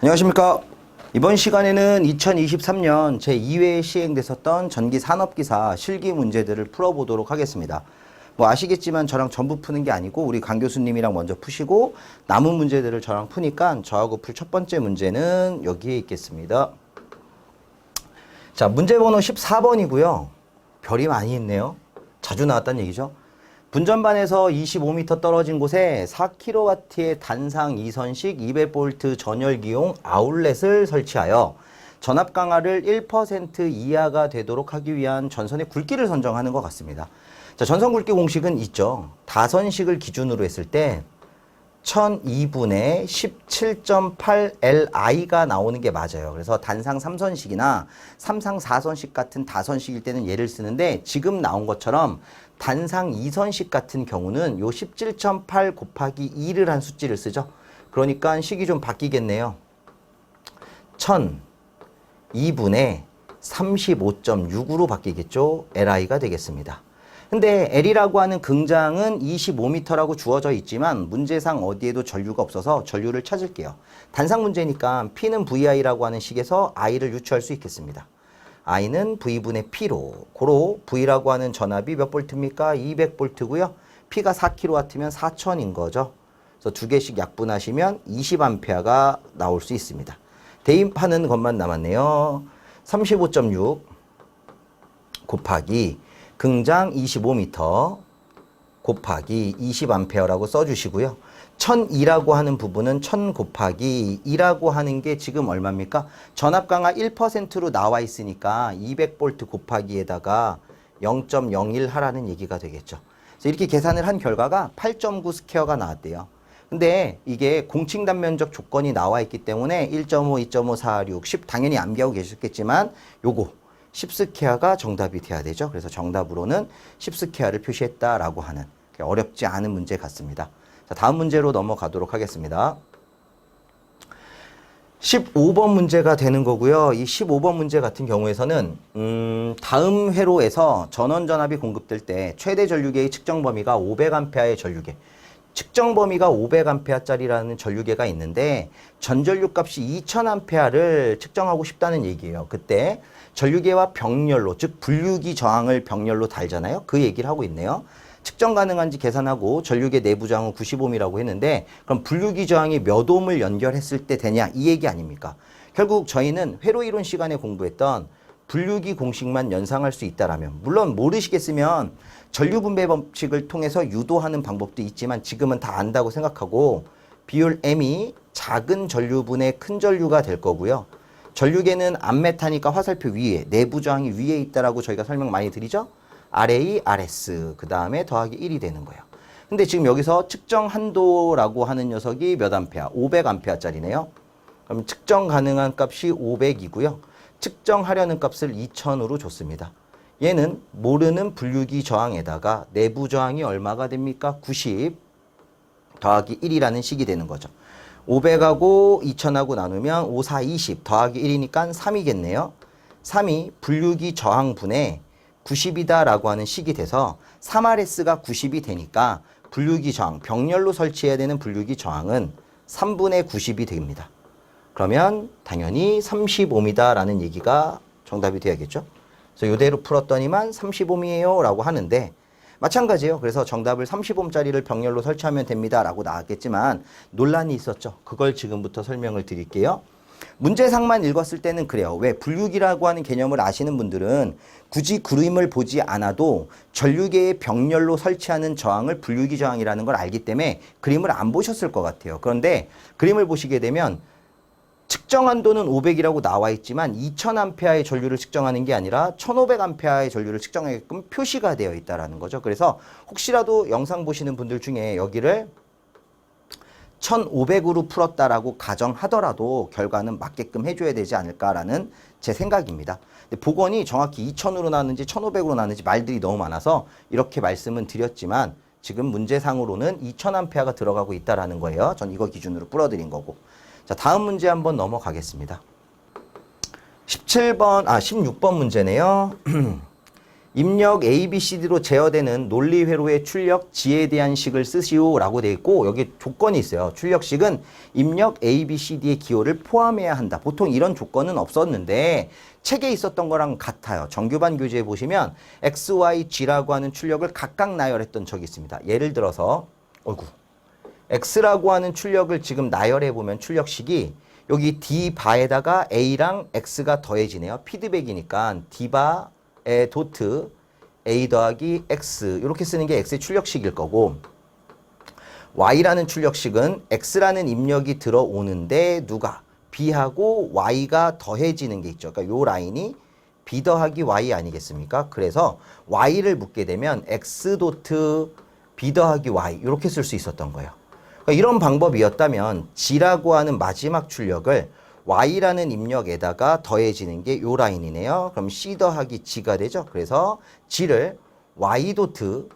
안녕하십니까. 이번 시간에는 2023년 제2회에 시행됐었던 전기 산업기사 실기 문제들을 풀어보도록 하겠습니다. 뭐 아시겠지만 저랑 전부 푸는 게 아니고 우리 강 교수님이랑 먼저 푸시고 남은 문제들을 저랑 푸니까 저하고 풀 첫 번째 문제는 여기에 있겠습니다. 자, 문제 번호 14번이고요. 별이 많이 있네요. 자주 나왔다는 얘기죠. 분전반에서 25m 떨어진 곳에 4kW의 단상 2선식 200V 전열기용 아울렛을 설치하여 전압 강화를 1% 이하가 되도록 하기 위한 전선의 굵기를 선정하는 것 같습니다. 자, 전선 굵기 공식은 있죠. 다선식을 기준으로 했을 때 1002분의 17.8Li가 나오는 게 맞아요. 그래서 단상 3선식이나 삼상 4선식 같은 다선식일 때는 얘를 쓰는데 지금 나온 것처럼 단상 2선식 같은 경우는 요 17.8 곱하기 2를 한 수치를 쓰죠. 그러니까 식이 좀 바뀌겠네요. 1000 2분의 35.6으로 바뀌겠죠. LI가 되겠습니다. 근데 L이라고 하는 긍장은 25m라고 주어져 있지만 문제상 어디에도 전류가 없어서 전류를 찾을게요. 단상 문제니까 P는 VI라고 하는 식에서 I를 유추할 수 있겠습니다. I는 V분의 P로 고로 V라고 하는 전압이 몇 볼트입니까? 200볼트고요. P가 4kW면 4,000인 거죠. 그래서 두 개씩 약분하시면 20A가 나올 수 있습니다. 대입하는 것만 남았네요. 35.6 곱하기 긍장 25m 곱하기 20A라고 써주시고요. 1002라고 하는 부분은 1000 곱하기 2라고 하는 게 지금 얼마입니까? 전압 강화 1%로 나와 있으니까 200V 곱하기에다가 0.01 하라는 얘기가 되겠죠. 그래서 이렇게 계산을 한 결과가 8.9 스퀘어가 나왔대요. 근데 이게 공칭 단 면적 조건이 나와 있기 때문에 1.5, 2.5, 4, 6, 10 당연히 암기하고 계셨겠지만 요거 10스퀘어가 정답이 돼야 되죠. 그래서 정답으로는 10스퀘어를 표시했다라고 하는 어렵지 않은 문제 같습니다. 자, 다음 문제로 넘어가도록 하겠습니다. 15번 문제가 되는 거고요. 이 15번 문제 같은 경우에서는 음, 다음 회로에서 전원 전압이 공급될 때 최대 전류계의 측정 범위가 500A의 전류계 측정 범위가 500A짜리라는 전류계가 있는데 전전류 값이 2000A를 측정하고 싶다는 얘기예요. 그때 전류계와 병렬로 즉 분류기 저항을 병렬로 달잖아요. 그 얘기를 하고 있네요. 측정 가능한지 계산하고 전류계 내부 저항은 95ohm이라고 했는데 그럼 분류기 저항이 몇 ohm을 연결했을 때 되냐 이 얘기 아닙니까? 결국 저희는 회로 이론 시간에 공부했던 분류기 공식만 연상할 수 있다라면 물론 모르시겠으면 전류 분배 법칙을 통해서 유도하는 방법도 있지만 지금은 다 안다고 생각하고 비율 M이 작은 전류분의 큰 전류가 될 거고요. 전류계는 암메타니까 화살표 위에 내부 저항이 위에 있다라고 저희가 설명 많이 드리죠. RA, RS 그 다음에 더하기 1이 되는 거예요. 근데 지금 여기서 측정 한도라고 하는 녀석이 몇 암페어? 500 암페어짜리네요. 그럼 측정 가능한 값이 500이고요. 측정하려는 값을 2000으로 줬습니다. 얘는 모르는 분류기 저항에다가 내부 저항이 얼마가 됩니까? 90 더하기 1이라는 식이 되는 거죠. 500하고 2000하고 나누면 5, 4, 20 더하기 1이니까 3이겠네요. 3이 분류기 저항분의 90이다라고 하는 식이 돼서 3RS가 90이 되니까 분류기 저항, 병렬로 설치해야 되는 분류기 저항은 3분의 90이 됩니다. 그러면 당연히 35미다라는 얘기가 정답이 돼야겠죠. 그래서 이대로 풀었더니만 35미에요 라고 하는데 마찬가지예요. 그래서 정답을 30옴짜리를 병렬로 설치하면 됩니다 라고 나왔겠지만 논란이 있었죠. 그걸 지금부터 설명을 드릴게요. 문제상만 읽었을 때는 그래요. 왜 분류기라고 하는 개념을 아시는 분들은 굳이 그림을 보지 않아도 전류계의 병렬로 설치하는 저항을 분류기 저항이라는 걸 알기 때문에 그림을 안 보셨을 것 같아요. 그런데 그림을 보시게 되면 측정 한 도는 500이라고 나와 있지만 2000A의 전류를 측정하는 게 아니라 1500A의 전류를 측정하게끔 표시가 되어 있다라는 거죠. 그래서 혹시라도 영상 보시는 분들 중에 여기를 1500으로 풀었다라고 가정하더라도 결과는 맞게끔 해줘야 되지 않을까라는 제 생각입니다. 근데 복원이 정확히 2000으로 나왔는지 1500으로 나왔는지 말들이 너무 많아서 이렇게 말씀은 드렸지만 지금 문제상으로는 2000A가 들어가고 있다라는 거예요. 전 이거 기준으로 풀어드린 거고. 자, 다음 문제 한번 넘어가겠습니다. 17번, 아, 16번 문제네요. 입력 A, B, C, D로 제어되는 논리 회로의 출력 지에 대한 식을 쓰시오 라고 돼 있고 여기 조건이 있어요. 출력식은 입력 A, B, C, D의 기호를 포함해야 한다. 보통 이런 조건은 없었는데 책에 있었던 거랑 같아요. 정규반 교재에 보시면 X, Y, G라고 하는 출력을 각각 나열했던 적이 있습니다. 예를 들어서 어이구 X라고 하는 출력을 지금 나열해 보면 출력식이 여기 D 바에다가 A랑 X가 더해지네요. 피드백이니까 D 바의 도트 A 더하기 X 이렇게 쓰는 게 X의 출력식일 거고 Y라는 출력식은 X라는 입력이 들어오는데 누가 B하고 Y가 더해지는 게 있죠. 그러니까 요 라인이 B 더하기 Y 아니겠습니까? 그래서 Y를 묻게 되면 X 도트 B 더하기 Y 이렇게 쓸 수 있었던 거예요. 그러니까 이런 방법이었다면 G라고 하는 마지막 출력을 Y라는 입력에다가 더해지는 게 요 라인이네요. 그럼 C 더하기 G가 되죠. 그래서 G를 Y 도트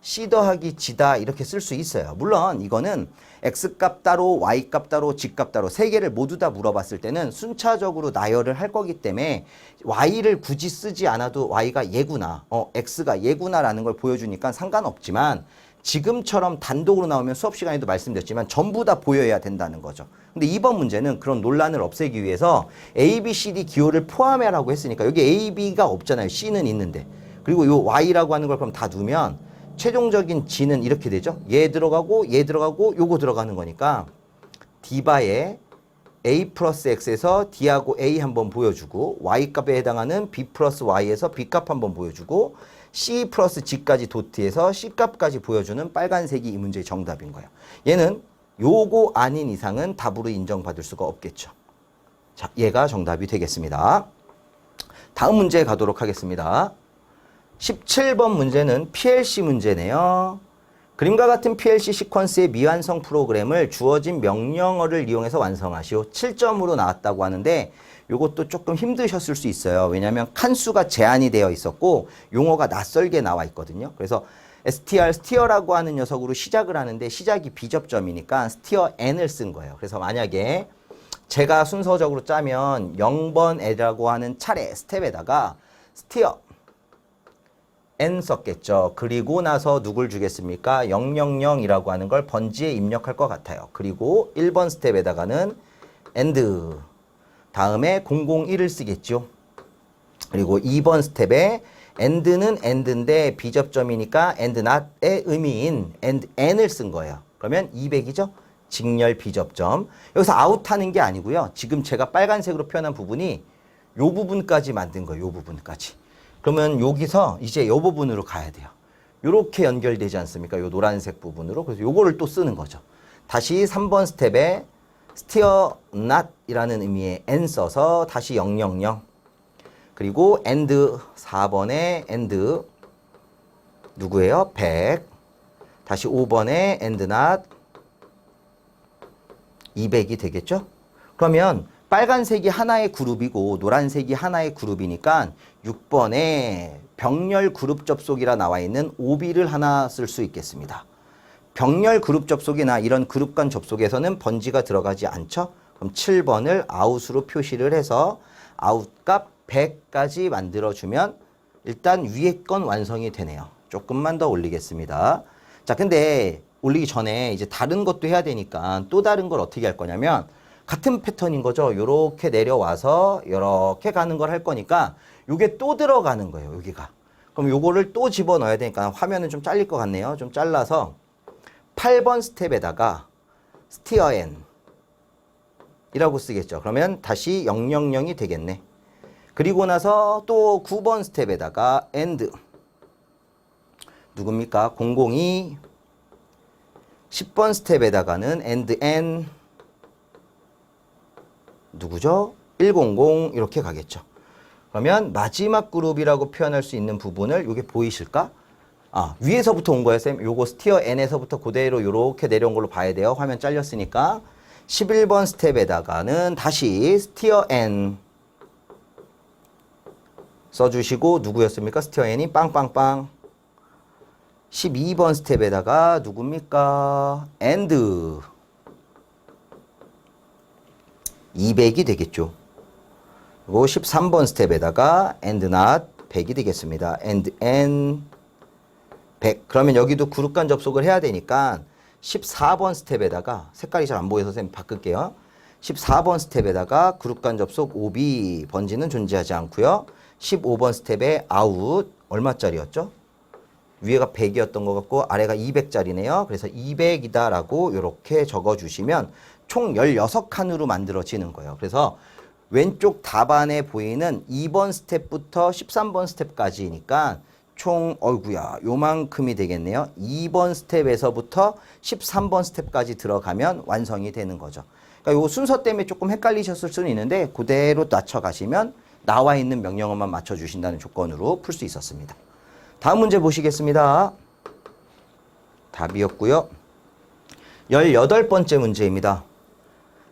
C 더하기 G다 이렇게 쓸 수 있어요. 물론 이거는 X값 따로 Y값 따로 G값 따로 세 개를 모두 다 물어봤을 때는 순차적으로 나열을 할 거기 때문에 Y를 굳이 쓰지 않아도 Y가 얘구나, 어, X가 얘구나라는 걸 보여주니까 상관없지만 지금처럼 단독으로 나오면 수업 시간에도 말씀드렸지만 전부 다 보여야 된다는 거죠. 근데 이번 문제는 그런 논란을 없애기 위해서 A, B, C, D 기호를 포함해라고 했으니까 여기 A, B가 없잖아요. C는 있는데. 그리고 요 Y라고 하는 걸 그럼 다 두면 최종적인 G는 이렇게 되죠. 얘 들어가고 얘 들어가고 요거 들어가는 거니까 D바에 A 플러스 X에서 D하고 A 한번 보여주고 Y 값에 해당하는 B 플러스 Y에서 B 값 한번 보여주고 C 플러스 G까지 도트에서 C 값까지 보여주는 빨간색이 이 문제의 정답인 거예요. 얘는 요거 아닌 이상은 답으로 인정받을 수가 없겠죠. 자, 얘가 정답이 되겠습니다. 다음 문제 가도록 하겠습니다. 17번 문제는 PLC 문제네요. 그림과 같은 PLC 시퀀스의 미완성 프로그램을 주어진 명령어를 이용해서 완성하시오. 7점으로 나왔다고 하는데 이것도 조금 힘드셨을 수 있어요. 왜냐하면 칸수가 제한이 되어 있었고 용어가 낯설게 나와 있거든요. 그래서 str, 스티어라고 하는 녀석으로 시작을 하는데 시작이 비접점이니까 스티어 n을 쓴 거예요. 그래서 만약에 제가 순서적으로 짜면 0번 L이라고 하는 차례 스텝에다가 스티어 n 썼겠죠. 그리고 나서 누굴 주겠습니까? 000이라고 하는 걸 번지에 입력할 것 같아요. 그리고 1번 스텝에다가는 and 다음에 001을 쓰겠죠. 그리고 2번 스텝에 and는 and인데 비접점이니까 and not의 의미인 and n을 쓴 거예요. 그러면 200이죠. 직렬 비접점. 여기서 아웃하는 게 아니고요. 지금 제가 빨간색으로 표현한 부분이 요 부분까지 만든 거예요. 요 부분까지. 그러면 여기서 이제 요 부분으로 가야 돼요. 요렇게 연결되지 않습니까? 요 노란색 부분으로. 그래서 요거를 또 쓰는 거죠. 다시 3번 스텝에 steer not이라는 의미의 n 써서 다시 000 그리고 and 4번에 and 누구예요? 100 다시 5번에 and not 200이 되겠죠? 그러면 빨간색이 하나의 그룹이고 노란색이 하나의 그룹이니까 6번에 병렬 그룹 접속이라 나와 있는 OB를 하나 쓸 수 있겠습니다. 병렬 그룹 접속이나 이런 그룹 간 접속에서는 번지가 들어가지 않죠. 그럼 7번을 아웃으로 표시를 해서 아웃값 100까지 만들어주면 일단 위에 건 완성이 되네요. 조금만 더 올리겠습니다. 자, 근데 올리기 전에 이제 다른 것도 해야 되니까 또 다른 걸 어떻게 할 거냐면 같은 패턴인 거죠. 요렇게 내려와서 요렇게 가는 걸 할 거니까 요게 또 들어가는 거예요. 여기가. 그럼 요거를 또 집어넣어야 되니까 화면은 좀 잘릴 것 같네요. 좀 잘라서 8번 스텝에다가 스티어 n 이라고 쓰겠죠. 그러면 다시 000이 되겠네. 그리고 나서 또 9번 스텝에다가 and 누굽니까? 002 10번 스텝에다가는 and n 누구죠? 100 이렇게 가겠죠. 그러면 마지막 그룹이라고 표현할 수 있는 부분을 이게 보이실까? 아, 위에서부터 온 거예요, 쌤. 요거 스티어 N에서부터 그대로 요렇게 내려온 걸로 봐야 돼요. 화면 잘렸으니까. 11번 스텝에다가는 다시 스티어 N 써주시고 누구였습니까? 스티어 N이 빵빵빵 12번 스텝에다가 누굽니까? AND 200이 되겠죠. 그리고 13번 스텝에다가 AND not 100이 되겠습니다. and n 100. 그러면 여기도 그룹 간 접속을 해야 되니까 14번 스텝에다가 색깔이 잘 안 보여서 선생님 바꿀게요. 14번 스텝에다가 그룹 간 접속 OB 번지는 존재하지 않고요. 15번 스텝에 아웃 얼마짜리였죠? 위에가 100이었던 것 같고 아래가 200짜리네요. 그래서 200이다라고 이렇게 적어 주시면 총 16칸으로 만들어지는 거예요. 그래서 왼쪽 답안에 보이는 2번 스텝부터 13번 스텝까지니까 총 어이구야 요만큼이 되겠네요. 2번 스텝에서부터 13번 스텝까지 들어가면 완성이 되는 거죠. 그러니까 요 순서 때문에 조금 헷갈리셨을 수는 있는데 그대로 낮춰 가시면 나와 있는 명령어만 맞춰 주신다는 조건으로 풀 수 있었습니다. 다음 문제 보시겠습니다. 답이었고요. 18번째 문제입니다.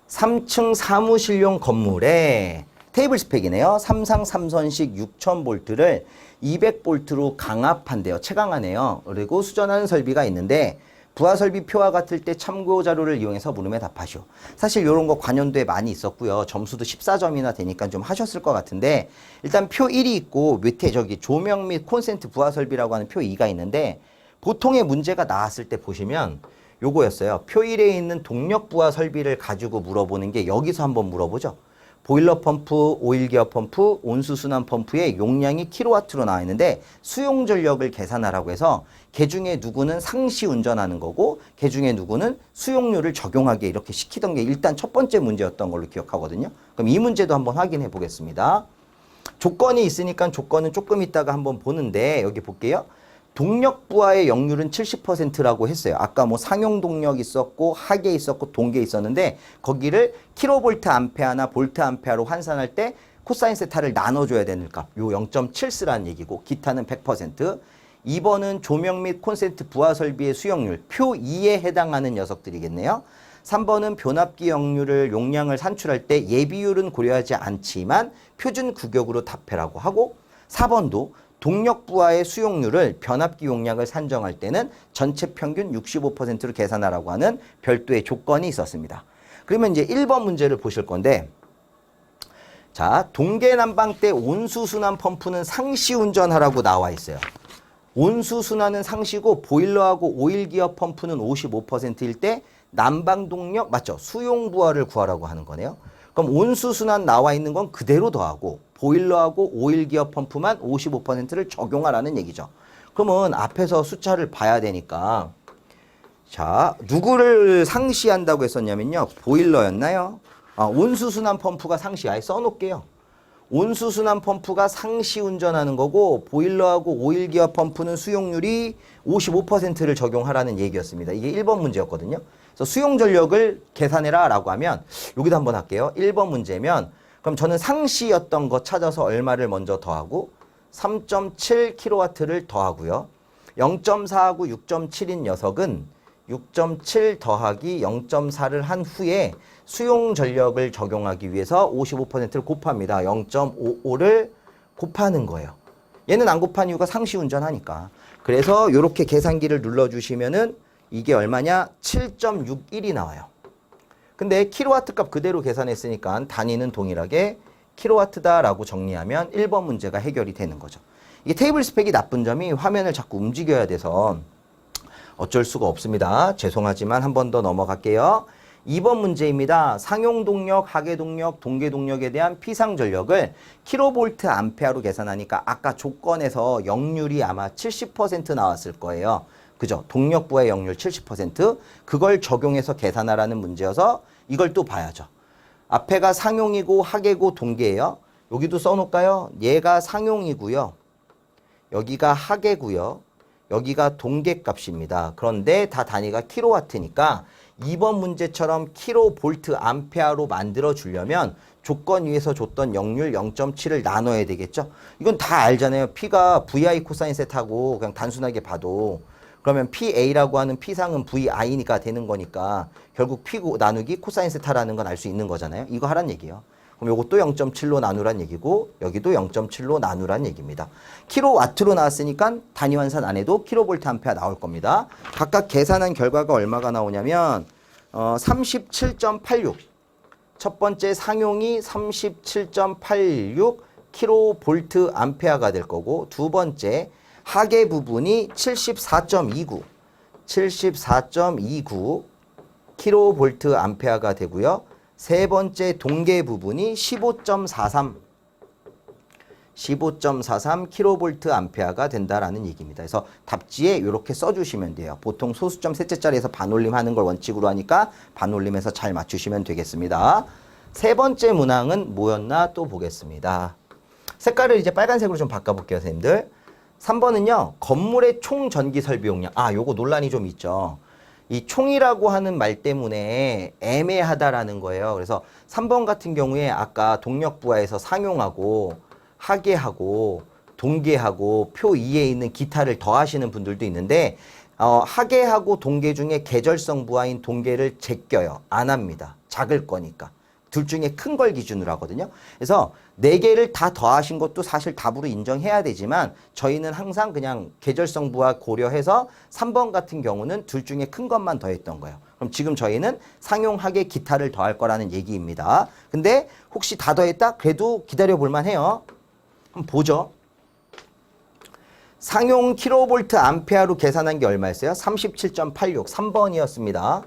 3층 사무실용 건물에 테이블 스펙이네요. 삼상 3선식 6000볼트를 200볼트로 강압한대요. 체강하네요. 그리고 수전하는 설비가 있는데 부하 설비 표와 같을 때 참고 자료를 이용해서 물음에 답하시오. 사실 이런 거 관연도에 많이 있었고요. 점수도 14점이나 되니까 좀 하셨을 것 같은데 일단 표 1이 있고 밑에 저기 조명 및 콘센트 부하 설비라고 하는 표 2가 있는데 보통의 문제가 나왔을 때 보시면 요거였어요. 표 1에 있는 동력 부하 설비를 가지고 물어보는 게 여기서 한번 물어보죠. 보일러 펌프, 오일 기어 펌프, 온수 순환 펌프의 용량이 킬로와트로 나와 있는데 수용 전력을 계산하라고 해서 개 중에 누구는 상시 운전하는 거고 개 중에 누구는 수용료를 적용하게 이렇게 시키던 게 일단 첫 번째 문제였던 걸로 기억하거든요. 그럼 이 문제도 한번 확인해 보겠습니다. 조건이 있으니까 조건은 조금 있다가 한번 보는데 여기 볼게요. 동력 부하의 역률은 70%라고 했어요. 아까 뭐 상용 동력 있었고 하계 있었고 동계 있었는데 거기를 킬로볼트 암페아나 볼트 암페아로 환산할 때 코사인 세타를 나눠줘야 되는 값. 요 0.7 쓰라는 얘기고 기타는 100%. 2번은 조명 및 콘센트 부하 설비의 수용률 표 2에 해당하는 녀석들이겠네요. 3번은 변압기 역률을 용량을 산출할 때 예비율은 고려하지 않지만 표준 규격으로 답해라고 하고 4번도 동력 부하의 수용률을 변압기 용량을 산정할 때는 전체 평균 65%로 계산하라고 하는 별도의 조건이 있었습니다. 그러면 이제 1번 문제를 보실 건데 자, 동계 난방 때 온수 순환 펌프는 상시 운전하라고 나와 있어요. 온수 순환은 상시고 보일러하고 오일 기어 펌프는 55%일 때 난방 동력 맞죠? 수용 부하를 구하라고 하는 거네요. 그럼 온수 순환 나와 있는 건 그대로 더하고 보일러하고 오일 기어 펌프만 55%를 적용하라는 얘기죠. 그러면 앞에서 숫자를 봐야 되니까 자, 누구를 상시한다고 했었냐면요. 보일러였나요? 아, 온수순환 펌프가 상시. 아예 써놓을게요. 온수순환 펌프가 상시 운전하는 거고 보일러하고 오일 기어 펌프는 수용률이 55%를 적용하라는 얘기였습니다. 이게 1번 문제였거든요. 그래서 수용 전력을 계산해라 라고 하면 여기도 한번 할게요. 1번 문제면 그럼 저는 상시였던 거 찾아서 얼마를 먼저 더하고 3.7kW를 더하고요. 0.4하고 6.7인 녀석은 6.7 더하기 0.4를 한 후에 수용 전력을 적용하기 위해서 55%를 곱합니다. 0.55를 곱하는 거예요. 얘는 안 곱한 이유가 상시 운전하니까. 그래서 이렇게 계산기를 눌러주시면은 이게 얼마냐? 7.61이 나와요. 근데 킬로와트 값 그대로 계산했으니까 단위는 동일하게 킬로와트다라고 정리하면 1번 문제가 해결이 되는 거죠. 이게 테이블 스펙이 나쁜 점이 화면을 자꾸 움직여야 돼서 어쩔 수가 없습니다. 죄송하지만 한 번 더 넘어갈게요. 2번 문제입니다. 상용 동력, 하계 동력, 동계 동력에 대한 피상 전력을 킬로볼트 암페아로 계산하니까 아까 조건에서 역률이 아마 70% 나왔을 거예요. 그죠? 동력부의 역률 70% 그걸 적용해서 계산하라는 문제여서 이걸 또 봐야죠. 앞에가 상용이고 하계고 동계예요. 여기도 써놓을까요? 얘가 상용이고요. 여기가 하계고요. 여기가 동계값입니다. 그런데 다 단위가 킬로와트니까 2번 문제처럼 킬로볼트 암페아로 만들어 주려면 조건 위에서 줬던 역률 0.7을 나눠야 되겠죠. 이건 다 알잖아요. P가 VI 코사인 세타고 그냥 단순하게 봐도 그러면 PA라고 하는 P상은 VI니까 되는 거니까 결국 P 나누기 코사인 세타라는 건 알 수 있는 거잖아요. 이거 하란 얘기예요. 그럼 이것도 0.7로 나누란 얘기고 여기도 0.7로 나누란 얘기입니다. 킬로와트로 나왔으니까 단위 환산 안 해도 킬로볼트 암페어 나올 겁니다. 각각 계산한 결과가 얼마가 나오냐면 어, 37.86. 첫 번째 상용이 37.86 킬로볼트 암페어가 될 거고 두 번째 하계 부분이 74.29 74.29 킬로볼트 암페어가 되고요. 세 번째 동계 부분이 15.43 15.43 킬로볼트 암페어가 된다라는 얘기입니다. 그래서 답지에 이렇게 써주시면 돼요. 보통 소수점 셋째 자리에서 반올림 하는 걸 원칙으로 하니까 반올림해서 잘 맞추시면 되겠습니다. 세 번째 문항은 뭐였나 또 보겠습니다. 색깔을 이제 빨간색으로 좀 바꿔볼게요, 선생님들. 3번은요, 건물의 총 전기 설비 용량. 아, 요거 논란이 좀 있죠. 이 총이라고 하는 말 때문에 애매하다라는 거예요. 그래서 3번 같은 경우에 아까 동력부하에서 상용하고 하계하고 동계하고 표 2에 있는 기타를 더하시는 분들도 있는데 어, 하계하고 동계 중에 계절성 부하인 동계를 제껴요. 안 합니다. 작을 거니까. 둘 중에 큰 걸 기준으로 하거든요. 그래서 네 개를 다 더하신 것도 사실 답으로 인정해야 되지만 저희는 항상 그냥 계절성 부하 고려해서 3번 같은 경우는 둘 중에 큰 것만 더했던 거예요. 그럼 지금 저희는 상용하게 기타를 더할 거라는 얘기입니다. 근데 혹시 다 더했다? 그래도 기다려 볼만 해요. 한번 보죠. 상용 킬로볼트 암페어로 계산한 게 얼마였어요? 37.86 3번이었습니다.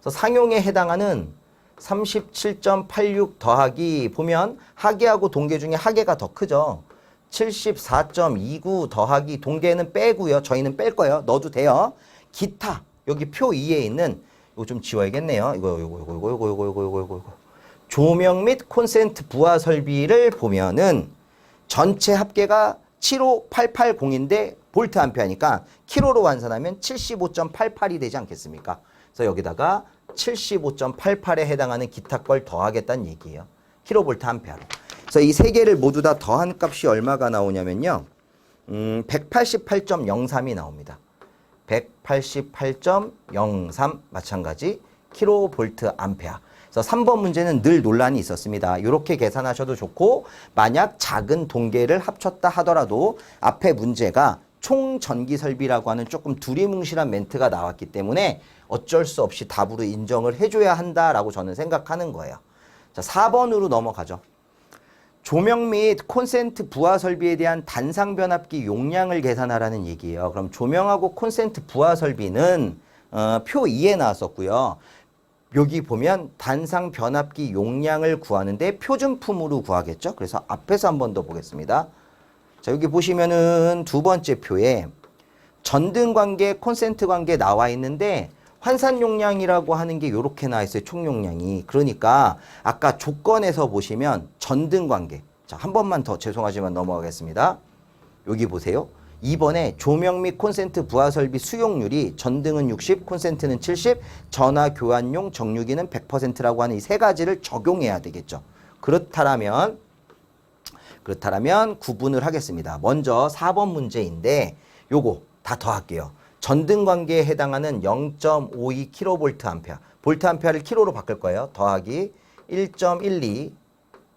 그래서 상용에 해당하는 37.86 더하기 보면 하계하고 동계 중에 하계가 더 크죠. 74.29 더하기 동계는 빼고요. 저희는 뺄 거예요. 넣어도 돼요. 기타 여기 표 2에 있는 이거 좀 지워야겠네요. 이거 이거 이거 이거 이거 이거 이거 이거 이거 이거 조명 및 콘센트 부하 설비를 보면은 전체 합계가 75880인데 볼트 암페어니까 킬로로 환산하면 75.88이 되지 않겠습니까? 그래서 여기다가 75.88에 해당하는 기타 걸 더하겠다는 얘기예요. 킬로볼트 암페어로. 그래서 이 세 개를 모두 다 더한 값이 얼마가 나오냐면요. 음, 188.03이 나옵니다. 188.03 마찬가지 킬로볼트 암페어. 그래서 3번 문제는 늘 논란이 있었습니다. 이렇게 계산하셔도 좋고 만약 작은 동계를 합쳤다 하더라도 앞에 문제가 총 전기 설비라고 하는 조금 두리뭉실한 멘트가 나왔기 때문에 어쩔 수 없이 답으로 인정을 해줘야 한다라고 저는 생각하는 거예요. 자, 4번으로 넘어가죠. 조명 및 콘센트 부하 설비에 대한 단상 변압기 용량을 계산하라는 얘기예요. 그럼 조명하고 콘센트 부하 설비는 어, 표 2에 나왔었고요. 여기 보면 단상 변압기 용량을 구하는데 표준품으로 구하겠죠. 그래서 앞에서 한 번 더 보겠습니다. 자, 여기 보시면은 두 번째 표에 전등 관계, 콘센트 관계 나와 있는데 환산 용량이라고 하는 게 이렇게 나와 있어요. 총 용량이. 그러니까 아까 조건에서 보시면 전등 관계. 자, 한 번만 더 죄송하지만 넘어가겠습니다. 여기 보세요. 2번에 조명 및 콘센트 부하 설비 수용률이 전등은 60, 콘센트는 70, 전화 교환용 정유기는 100%라고 하는 이 세 가지를 적용해야 되겠죠. 그렇다면 그렇다면 구분을 하겠습니다. 먼저 4번 문제인데 요거 다 더할게요. 전등 관계에 해당하는 0.52 킬로볼트 암페어. 볼트 암페어를 킬로로 바꿀 거예요. 더하기 1.12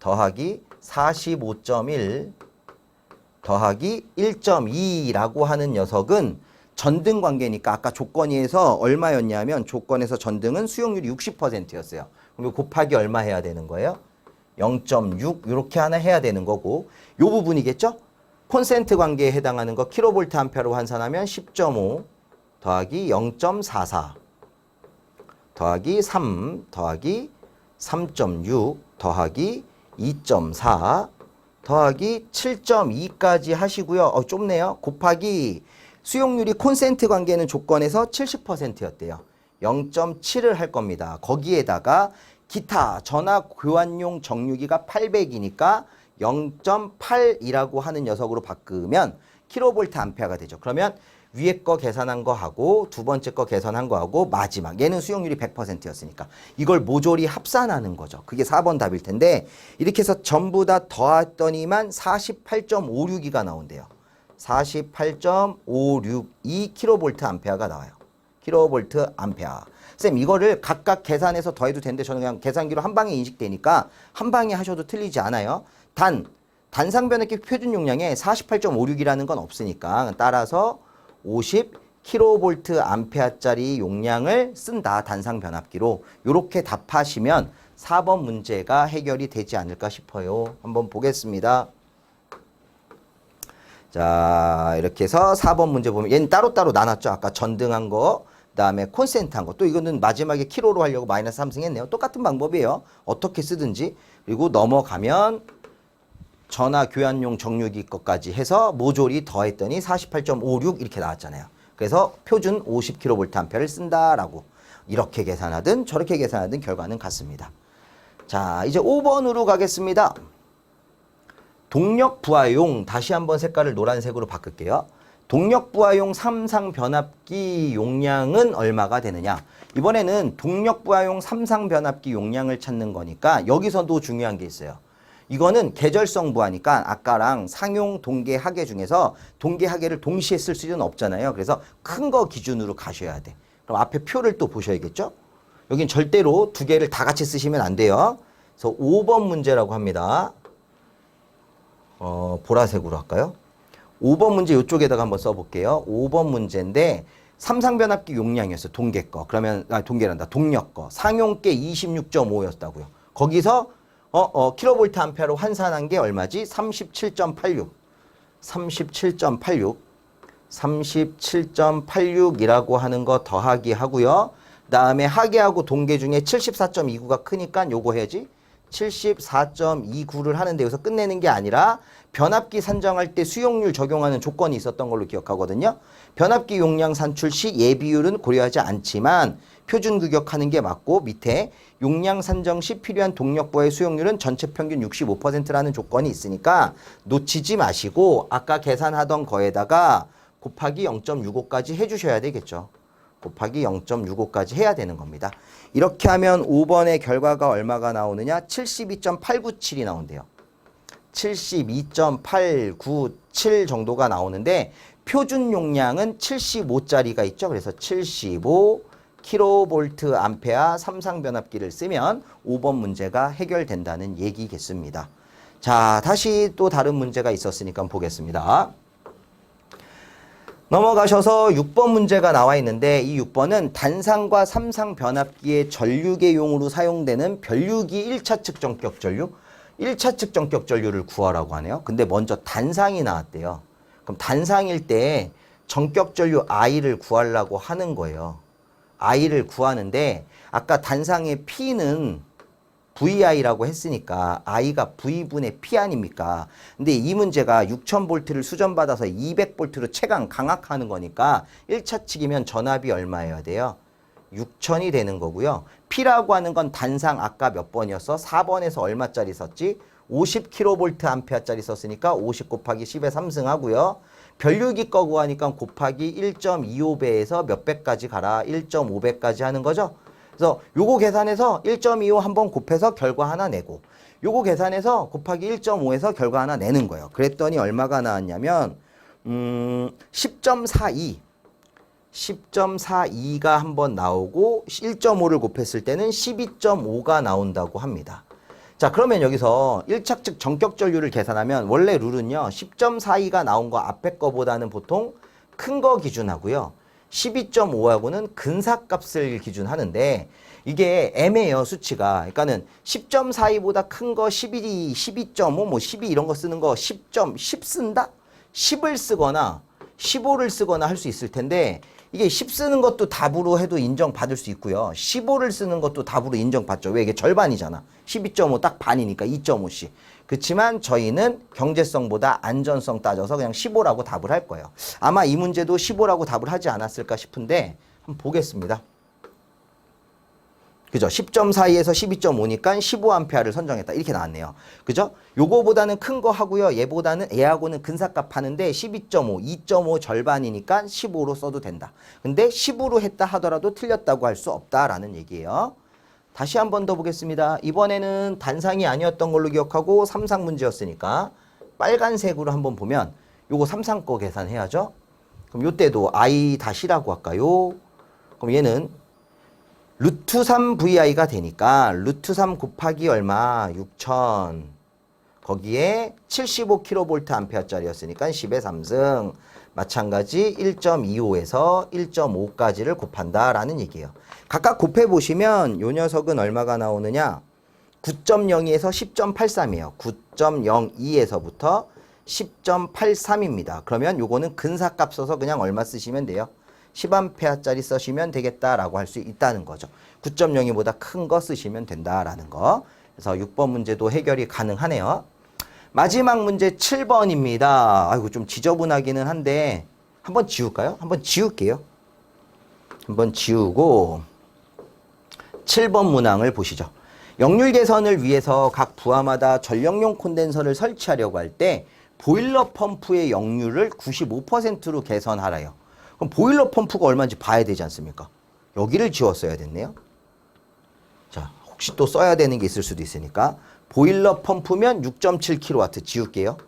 더하기 45.1 더하기 1.2라고 하는 녀석은 전등 관계니까 아까 조건에서 얼마였냐면 조건에서 전등은 수용률이 60%였어요. 그럼 곱하기 얼마 해야 되는 거예요? 0.6 이렇게 하나 해야 되는 거고 요 부분이겠죠? 콘센트 관계에 해당하는 거 킬로볼트 암페어로 환산하면 10.5 더하기 0.44 더하기 3 더하기 3.6 더하기 2.4 더하기 7.2까지 하시고요. 어, 좁네요. 곱하기 수용률이 콘센트 관계는 조건에서 70%였대요. 0.7을 할 겁니다. 거기에다가 기타 전화 교환용 정유기가 800이니까 0.8이라고 하는 녀석으로 바꾸면 킬로볼트 암페어가 되죠. 그러면 위에 거 계산한 거 하고 두 번째 거 계산한 거 하고 마지막 얘는 수용률이 100%였으니까 이걸 모조리 합산하는 거죠. 그게 4번 답일 텐데 이렇게 해서 전부 다 더했더니만 48.56이가 나온대요. 48.562 킬로볼트 암페어가 나와요. 킬로볼트 암페어. 쌤 이거를 각각 계산해서 더해도 되는데 저는 그냥 계산기로 한 방에 인식되니까 한 방에 하셔도 틀리지 않아요. 단 단상 변압기 표준 용량에 48.56이라는 건 없으니까 따라서 50 킬로볼트 암페어짜리 용량을 쓴다 단상 변압기로 이렇게 답하시면 4번 문제가 해결이 되지 않을까 싶어요. 한번 보겠습니다. 자, 이렇게 해서 4번 문제 보면 얘는 따로따로 나눴죠. 아까 전등한 거, 그다음에 콘센트한 거. 또 이거는 마지막에 키로로 하려고 마이너스 3승 했네요. 똑같은 방법이에요. 어떻게 쓰든지. 그리고 넘어가면 전화 교환용 정류기 것까지 해서 모조리 더했더니 48.56 이렇게 나왔잖아요. 그래서 표준 50kVA를 쓴다라고 이렇게 계산하든 저렇게 계산하든 결과는 같습니다. 자, 이제 5번으로 가겠습니다. 동력 부하용 다시 한번 색깔을 노란색으로 바꿀게요. 동력 부하용 삼상 변압기 용량은 얼마가 되느냐? 이번에는 동력 부하용 삼상 변압기 용량을 찾는 거니까 여기서도 중요한 게 있어요. 이거는 계절성 부하니까 아까랑 상용 동계 하계 중에서 동계 하계를 동시에 쓸 수는 없잖아요. 그래서 큰 거 기준으로 가셔야 돼. 그럼 앞에 표를 또 보셔야겠죠? 여긴 절대로 두 개를 다 같이 쓰시면 안 돼요. 그래서 5번 문제라고 합니다. 어, 보라색으로 할까요? 5번 문제 이쪽에다가 한번 써볼게요. 5번 문제인데 삼상변압기 용량이었어요. 동계 거. 그러면 아, 동계란다. 동력 거. 상용계 26.5였다고요. 거기서 어, 어, 킬로볼트 암페어로 환산한 게 얼마지? 37.86. 37.86. 37.86이라고 하는 거 더하기 하고요. 그다음에 하계하고 동계 중에 74.29가 크니까 요거 해야지. 74.29를 하는데 여기서 끝내는 게 아니라 변압기 산정할 때 수용률 적용하는 조건이 있었던 걸로 기억하거든요. 변압기 용량 산출 시 예비율은 고려하지 않지만 표준 규격하는 게 맞고 밑에 용량 산정 시 필요한 동력부의 수용률은 전체 평균 65%라는 조건이 있으니까 놓치지 마시고 아까 계산하던 거에다가 곱하기 0.65까지 해주셔야 되겠죠. 곱하기 0.65까지 해야 되는 겁니다. 이렇게 하면 5번의 결과가 얼마가 나오느냐? 72.897이 나온대요. 72.897 정도가 나오는데 표준 용량은 75짜리가 있죠. 그래서 75 킬로볼트 암페아 삼상 변압기를 쓰면 5번 문제가 해결된다는 얘기겠습니다. 자, 다시 또 다른 문제가 있었으니까 보겠습니다. 넘어가셔서 6번 문제가 나와 있는데 이 6번은 단상과 삼상 변압기의 전류계용으로 사용되는 변류기 1차 측 전격 전류, 1차 측 전격 전류를 구하라고 하네요. 근데 먼저 단상이 나왔대요. 그럼 단상일 때 전격 전류 I를 구하려고 하는 거예요. I를 구하는데 아까 단상의 P는 VI라고 했으니까 I가 V분의 P 아닙니까? 근데 이 문제가 6000볼트를 수전받아서 200볼트로 체감 강압하는 거니까 1차 측이면 전압이 얼마여야 돼요? 6000이 되는 거고요. P라고 하는 건 단상 아까 몇 번이었어? 4번에서 얼마짜리 썼지? 50kV 암페어짜리 썼으니까 50 곱하기 10에 3승 하고요. 변류기 거 구하니까 곱하기 1.25배에서 몇 배까지 가라? 1.5배까지 하는 거죠. 그래서 요거 계산해서 1.25 한번 곱해서 결과 하나 내고 요거 계산해서 곱하기 1.5에서 결과 하나 내는 거예요. 그랬더니 얼마가 나왔냐면 음 10.42 10.42가 한 번 나오고 1.5를 곱했을 때는 12.5가 나온다고 합니다. 자, 그러면 여기서 1차측 전격 전류를 계산하면 원래 룰은요. 10.42가 나온 거 앞에 거보다는 보통 큰 거 기준하고요. 12.5하고는 근사값을 기준하는데 이게 애매해요 수치가 그러니까는 10.42보다 큰 거 12, 12.5, 뭐 12 이런 거 쓰는 거 10점 10 쓴다? 10을 쓰거나 15를 쓰거나 할 수 있을 텐데 이게 10 쓰는 것도 답으로 해도 인정받을 수 있고요. 15를 쓰는 것도 답으로 인정받죠. 왜 이게 절반이잖아. 12.5 딱 반이니까 2.5씩. 그렇지만 저희는 경제성보다 안전성 따져서 그냥 15라고 답을 할 거예요. 아마 이 문제도 15라고 답을 하지 않았을까 싶은데 한번 보겠습니다. 그죠? 10.42에서 12.5니까 15암페어를 선정했다. 이렇게 나왔네요. 그죠? 요거보다는 큰 거 하고요. 얘보다는 얘하고는 근사값 하는데 12.5, 2.5 절반이니까 15로 써도 된다. 근데 10으로 했다 하더라도 틀렸다고 할 수 없다라는 얘기예요. 다시 한 번 더 보겠습니다. 이번에는 단상이 아니었던 걸로 기억하고 삼상 문제였으니까 빨간색으로 한번 보면 요거 삼상 거 계산해야죠. 그럼 요때도 i 다시라고 할까요? 그럼 얘는 루트 3vi가 되니까 루트 3 곱하기 얼마? 6000 거기에 75kV 암페어짜리였으니까 10의 3승 마찬가지 1.25에서 1.5까지를 곱한다라는 얘기예요. 각각 곱해 보시면 요 녀석은 얼마가 나오느냐? 9.02에서 10.83이에요. 9.02에서부터 10.83입니다. 그러면 요거는 근사값 써서 그냥 얼마 쓰시면 돼요? 10A짜리 쓰시면 되겠다라고 할 수 있다는 거죠. 9.02보다 큰 거 쓰시면 된다라는 거. 그래서 6번 문제도 해결이 가능하네요. 마지막 문제 7번입니다. 아이고 좀 지저분하기는 한데 한번 지울까요? 한번 지울게요. 한번 지우고 7번 문항을 보시죠. 역률 개선을 위해서 각 부하마다 전력용 콘덴서를 설치하려고 할 때 보일러 펌프의 역률을 95%로 개선하라요. 그럼 보일러 펌프가 얼마인지 봐야 되지 않습니까? 여기를 지웠어야 됐네요. 자, 혹시 또 써야 되는 게 있을 수도 있으니까 보일러 펌프면 6.7kW 지울게요.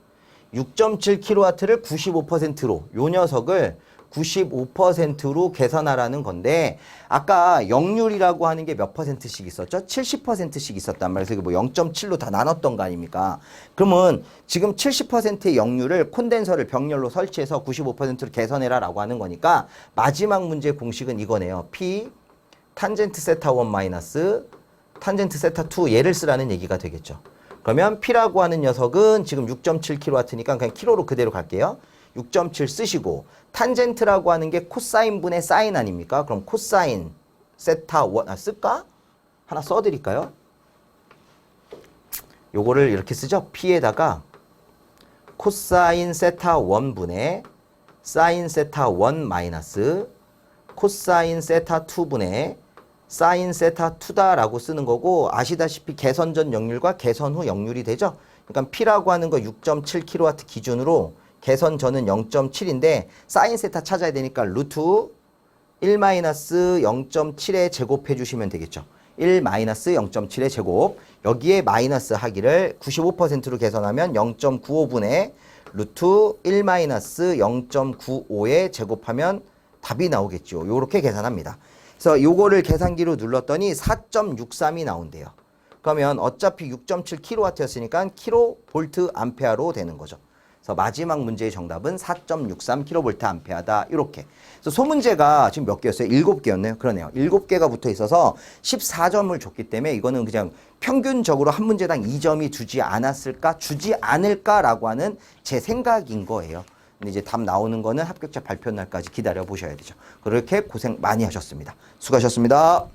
6.7kW를 95%로 요 녀석을 95%로 개선하라는 건데 아까 역률이라고 하는 게 몇 퍼센트씩 있었죠? 70%씩 있었단 말이에요. 뭐 0.7로 다 나눴던 거 아닙니까? 그러면 지금 70%의 역률을 콘덴서를 병렬로 설치해서 95%로 개선해라라고 하는 거니까 마지막 문제 공식은 이거네요. P 탄젠트 세타 1 마이너스 탄젠트 세타 2 얘를 쓰라는 얘기가 되겠죠. 그러면 P라고 하는 녀석은 지금 6.7kW니까 그냥 킬로로 그대로 갈게요. 6.7 쓰시고 탄젠트라고 하는 게 코사인 분의 사인 아닙니까? 그럼 코사인 세타 1 아, 쓸까? 하나 써드릴까요? 요거를 이렇게 쓰죠. P에다가 코사인 세타 1분의 사인 세타 1 마이너스 코사인 세타 2분의 사인 세타 2다라고 쓰는 거고 아시다시피 개선 전 역률과 개선 후 역률이 되죠. 그러니까 P라고 하는 거 6.7kW 기준으로 개선 전은 0.7인데 사인 세타 찾아야 되니까 루트 1 마이너스 0.7에 제곱해 주시면 되겠죠. 1 마이너스 0.7의 제곱 여기에 마이너스 하기를 95%로 개선하면 0.95분의 루트 1 마이너스 0.95에 제곱하면 답이 나오겠죠. 요렇게 계산합니다. 그래서 요거를 계산기로 눌렀더니 4.63이 나온대요. 그러면 어차피 6.7kW였으니까 킬로 볼트 암페어로 되는 거죠. 그래서 마지막 문제의 정답은 4.63kV 암페어다. 이렇게. 그래서 소문제가 지금 몇 개였어요? 7개였네요. 그러네요. 7개가 붙어 있어서 14점을 줬기 때문에 이거는 그냥 평균적으로 한 문제당 2점이 주지 않았을까? 주지 않을까라고 하는 제 생각인 거예요. 근데 이제 답 나오는 거는 합격자 발표 날까지 기다려 보셔야 되죠. 그렇게 고생 많이 하셨습니다. 수고하셨습니다.